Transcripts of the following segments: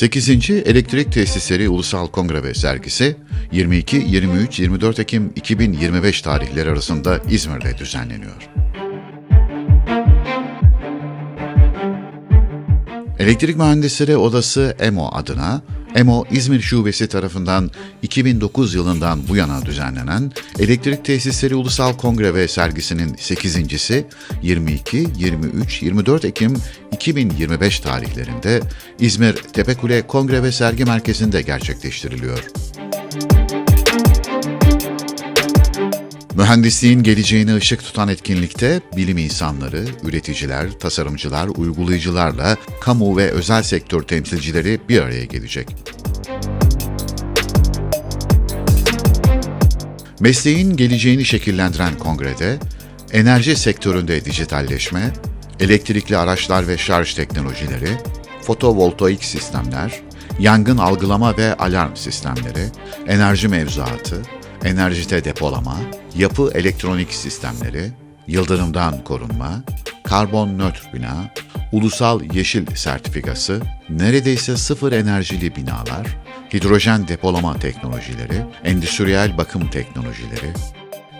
8. Elektrik Tesisleri Ulusal Kongre ve Sergisi 22, 23, 24 Ekim 2025 tarihleri arasında İzmir'de düzenleniyor. Elektrik Mühendisleri Odası EMO adına EMO İzmir Şubesi tarafından 2009 yılından bu yana düzenlenen Elektrik Tesisleri Ulusal Kongre ve Sergisi'nin 8.si 22, 23, 24 Ekim 2025 tarihlerinde İzmir Tepekule Kongre ve Sergi Merkezi'nde gerçekleştiriliyor. Mühendisliğin geleceğine ışık tutan etkinlikte bilim insanları, üreticiler, tasarımcılar, uygulayıcılarla kamu ve özel sektör temsilcileri bir araya gelecek. Mesleğin geleceğini şekillendiren kongrede, enerji sektöründe dijitalleşme, elektrikli araçlar ve şarj teknolojileri, fotovoltaik sistemler, yangın algılama ve alarm sistemleri, enerji mevzuatı, enerjide depolama, yapı elektronik sistemleri, yıldırımdan korunma, karbon nötr bina, ulusal yeşil sertifikası, neredeyse sıfır enerjili binalar, hidrojen depolama teknolojileri, endüstriyel bakım teknolojileri,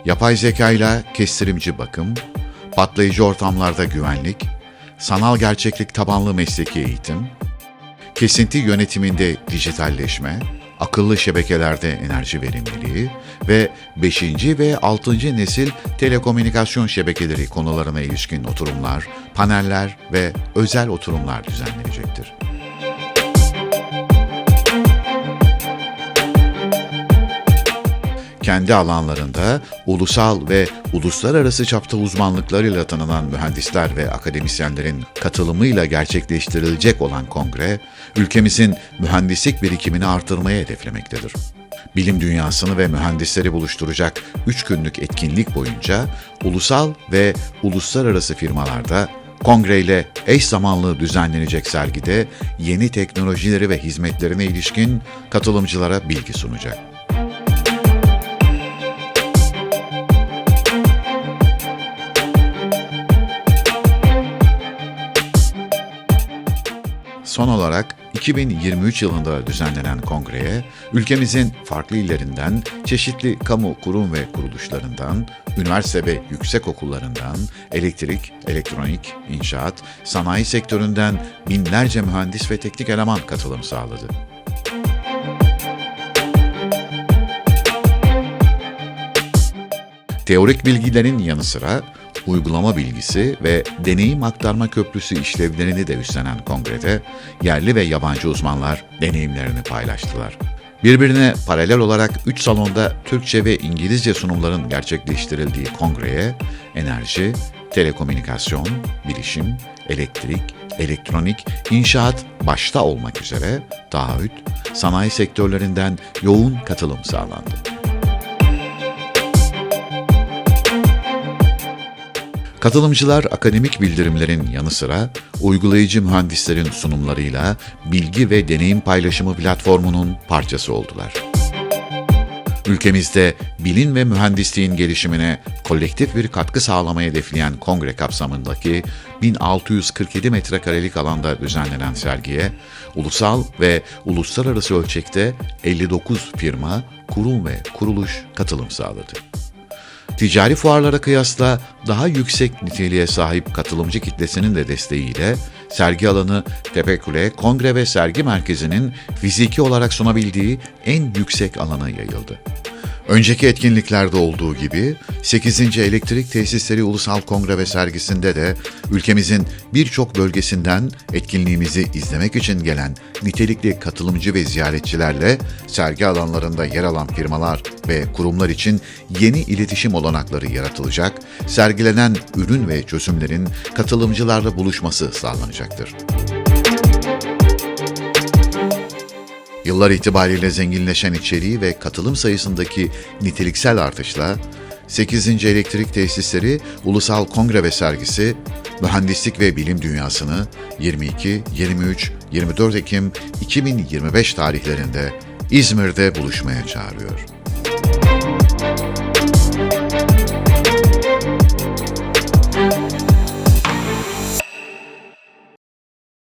yapay zeka ile kestirimci bakım, patlayıcı ortamlarda güvenlik, sanal gerçeklik tabanlı mesleki eğitim, kesinti yönetiminde dijitalleşme, akıllı şebekelerde enerji verimliliği ve 5. ve 6. nesil telekomünikasyon şebekeleri konularına ilişkin oturumlar, paneller ve özel oturumlar düzenlenecektir. Kendi alanlarında ulusal ve uluslararası çapta uzmanlıklarıyla tanınan mühendisler ve akademisyenlerin katılımıyla gerçekleştirilecek olan kongre, ülkemizin mühendislik birikimini artırmaya hedeflemektedir. Bilim dünyasını ve mühendisleri buluşturacak 3 günlük etkinlik boyunca ulusal ve uluslararası firmalarda kongreyle eş zamanlı düzenlenecek sergide yeni teknolojileri ve hizmetlerine ilişkin katılımcılara bilgi sunacak. Son olarak 2023 yılında düzenlenen kongreye ülkemizin farklı illerinden, çeşitli kamu kurum ve kuruluşlarından, üniversite ve yüksek okullarından, elektrik, elektronik, inşaat, sanayi sektöründen binlerce mühendis ve teknik eleman katılım sağladı. Teorik bilgilerin yanı sıra uygulama bilgisi ve deneyim aktarma köprüsü işlevlerini de üstlenen kongrede yerli ve yabancı uzmanlar deneyimlerini paylaştılar. Birbirine paralel olarak 3 salonda Türkçe ve İngilizce sunumların gerçekleştirildiği kongreye enerji, telekomünikasyon, bilişim, elektrik, elektronik, inşaat başta olmak üzere taahhüt, sanayi sektörlerinden yoğun katılım sağlandı. Katılımcılar akademik bildirimlerin yanı sıra uygulayıcı mühendislerin sunumlarıyla bilgi ve deneyim paylaşımı platformunun parçası oldular. Ülkemizde bilim ve mühendisliğin gelişimine kolektif bir katkı sağlamayı hedefleyen kongre kapsamındaki 1647 metrekarelik alanda düzenlenen sergiye ulusal ve uluslararası ölçekte 59 firma, kurum ve kuruluş katılım sağladı. Ticari fuarlara kıyasla daha yüksek niteliğe sahip katılımcı kitlesinin de desteğiyle sergi alanı Tepekule Kongre ve Sergi Merkezi'nin fiziki olarak sunabildiği en yüksek alana yayıldı. Önceki etkinliklerde olduğu gibi 8. Elektrik Tesisleri Ulusal Kongre ve Sergisi'nde de ülkemizin birçok bölgesinden etkinliğimizi izlemek için gelen nitelikli katılımcı ve ziyaretçilerle sergi alanlarında yer alan firmalar ve kurumlar için yeni iletişim olanakları yaratılacak, sergilenen ürün ve çözümlerin katılımcılarla buluşması sağlanacaktır. Yıllar itibariyle zenginleşen içeriği ve katılım sayısındaki niteliksel artışla 8. Elektrik Tesisleri Ulusal Kongre ve Sergisi mühendislik ve bilim dünyasını 22, 23, 24 Ekim 2025 tarihlerinde İzmir'de buluşmaya çağırıyor.